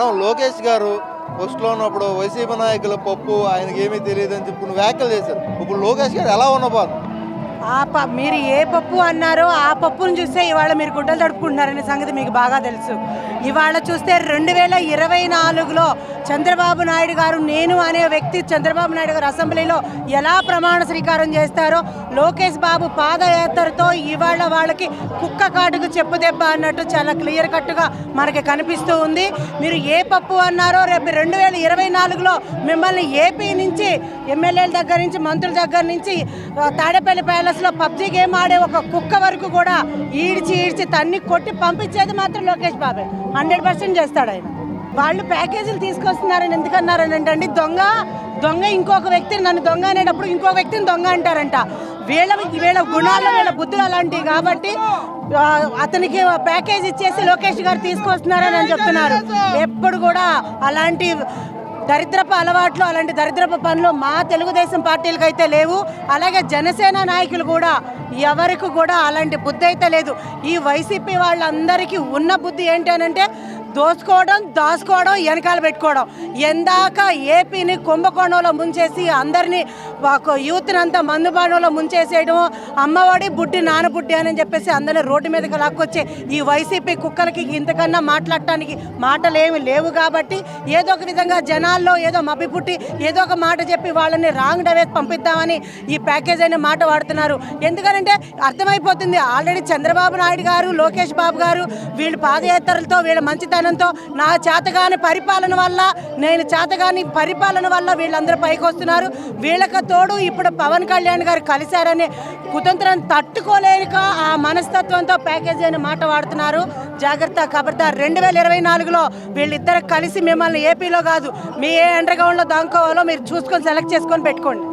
Madam Lokesh గారు ఫస్ట్లో ఉన్నప్పుడు వైసీపీ నాయకుల పప్పు ఆయనకి ఏమీ తెలియదు అని చెప్పి వ్యాఖ్యలు చేశారు. ఇప్పుడు లోకేష్ గారు ఎలా ఉండబోదు ఆ ప మీరు ఏ పప్పు అన్నారో ఆ పప్పును చూస్తే ఇవాళ మీరు గుడ్డలు తడుపుకుంటున్నారనే సంగతి మీకు బాగా తెలుసు. ఇవాళ చూస్తే రెండు వేల ఇరవై నాలుగులో చంద్రబాబు నాయుడు గారు నేను అనే వ్యక్తి చంద్రబాబు నాయుడు గారు అసెంబ్లీలో ఎలా ప్రమాణ స్వీకారం చేస్తారో లోకేష్ బాబు పాదయాత్రతో ఇవాళ వాళ్ళకి కుక్క కాటుకు చెప్పు దెబ్బ అన్నట్టు చాలా క్లియర్ కట్గా మనకి కనిపిస్తూ ఉంది. మీరు ఏ పప్పు అన్నారో రేపు రెండు వేల ఇరవై నాలుగులో మిమ్మల్ని ఏపీ నుంచి ఎమ్మెల్యేల దగ్గర నుంచి మంత్రుల దగ్గర నుంచి ఆ, తాడేపల్లి ప్యాలెస్లో పబ్జీ గేమ్ ఆడే ఒక కుక్క వరకు కూడా ఈడ్చి ఈడ్చి తన్ని కొట్టి పంపించేది మాత్రం లోకేష్ బాబే. హండ్రెడ్ పర్సెంట్ చేస్తాడు ఆయన. వాళ్ళు ప్యాకేజీలు తీసుకొస్తున్నారని ఎందుకన్నారని అంటే దొంగ దొంగ ఇంకొక వ్యక్తిని నన్ను దొంగ అనేటప్పుడు ఇంకొక వ్యక్తిని దొంగ అంటారంట. వీళ్ళ వీళ్ళ గుణాలు వీళ్ళ బుద్ధులు అలాంటివి కాబట్టి ఆ, అతనికి ప్యాకేజ్ ఇచ్చేసి లోకేష్ గారు తీసుకొస్తున్నారని అని చెప్తున్నారు. ఎప్పుడు కూడా అలాంటి దరిద్రపు అలవాట్లు అలాంటి దరిద్రపు పనులు మా తెలుగుదేశం పార్టీలకు అయితే లేవు. అలాగే జనసేన నాయకులు కూడా ఎవరికి కూడా అలాంటి బుద్ధి అయితే లేదు. ఈ వైసీపీ వాళ్ళందరికీ ఉన్న బుద్ధి ఏంటి దోసుకోవడం దాసుకోవడం దోచుకోవడం దాచుకోవడం వెనకాల పెట్టుకోవడం. ఎందాక ఏపీని కుంభకోణంలో ముంచేసి అందరినీ ఒక యూత్ని అంతా మందుబాణంలో ముంచేసేయడం అమ్మఒడి బుడ్డి నానబుడ్డి అని చెప్పేసి అందరిని రోడ్డు మీదకి లాక్కొచ్చే ఈ వైసీపీ కుక్కలకి ఇంతకన్నా మాట్లాడటానికి మాటలేమి లేవు కాబట్టి ఏదో ఒక విధంగా జనాల్లో ఏదో మబ్బి పుట్టి ఏదో ఒక మాట చెప్పి వాళ్ళని రాంగ్ డైరెక్ట్ పంపిద్దామని ఈ ప్యాకేజ్ అనే మాట వాడుతున్నారు. ఎందుకనంటే అర్థమైపోతుంది ఆల్రెడీ చంద్రబాబు నాయుడు గారు లోకేష్ బాబు గారు వీళ్ళు పాదయాత్రలతో వీళ్ళ మంచితనంతో నా చేతగాని పరిపాలన వల్ల నేను చేతగాని పరిపాలన వల్ల వీళ్ళందరూ పైకి వస్తున్నారు. వీళ్ళకి తోడు ఇప్పుడు పవన్ కళ్యాణ్ గారు కలిశారనే కుతంత్రం తట్టుకోలేక ఆ మనస్తత్వంతో ప్యాకేజీ అనే మాట వాడుతున్నారు. జాగ్రత్త ఖబర్దార్ రెండు వేల ఇరవై నాలుగులో వీళ్ళిద్దరు కలిసి మిమ్మల్ని ఏపీలో కాదు మీ ఏ అండర్గ్రౌండ్లో దాంకోవాలో మీరు చూసుకొని సెలెక్ట్ చేసుకొని పెట్టుకోండి.